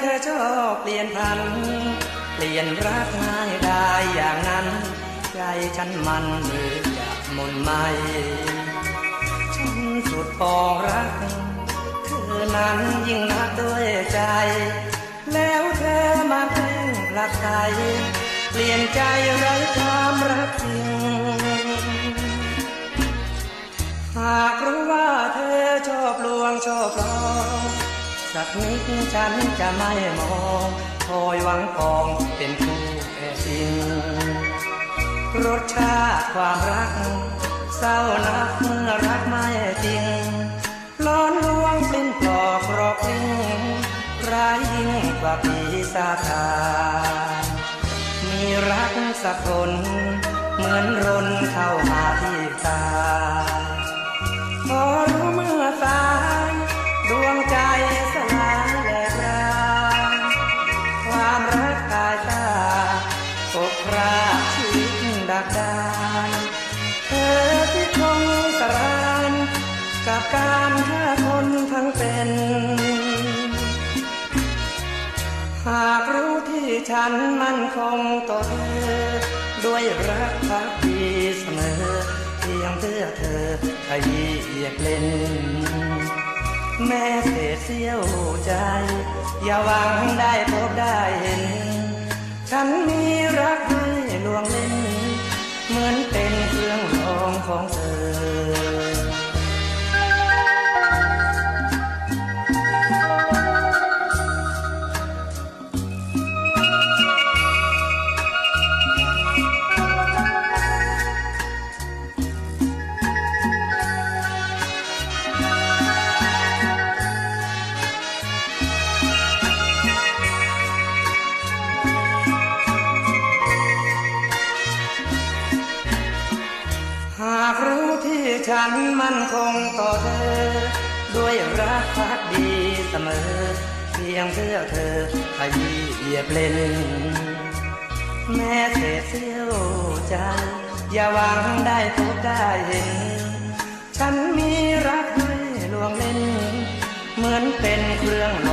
เธอชอบเปลี่ยนพัน เปลี่ยนรักง่ายได้อย่างนั้น ใจฉันมันเหมือนจะหมนไหมฉันสุดปองรัก เธอนั้นยิ่งนักด้วยใจ แล้วเธอมาแกล้งผลักไสเปลี่ยนใจไร้ความรักจริงหากรู้ว่าเธอชอบลวงชอบหลอก สักนิดฉันจะไม่มองคอยหวังปองเป็นคู่แท้จริงรสชาติความรัก เศร้านักเมื่อรักไม่จริงร้อนลวงเปลิ้นปลอกรอกลิ้งร้ายยิ่งกว่าปีศาจามีรักสักคน เหมือนรนเข้ามา การฆ่าคนทั้งเป็น หากรู้ที่ฉันมั่นคงต่อเธอ ด้วยรักพักดีเสมอ เพียงเพื่อเธอขยี้เอียกเล่น แม้เศษเสี้ยวใจ อย่าหวังได้พบได้เห็น ฉันมีรักให้ลวงเล่น เหมือนเป็นเครื่องลองของเธอ หากรู้ที่ฉันมันคงต่อเธอ ด้วยรักพักดีเสมอ เพียงเพื่อเธอขยี้เหยียบเล่น แม้เศษเสี้ยวใจ อย่าหวังได้พบได้เห็น ฉันมีรักให้ลวงเล่น เหมือนเป็นเครื่องน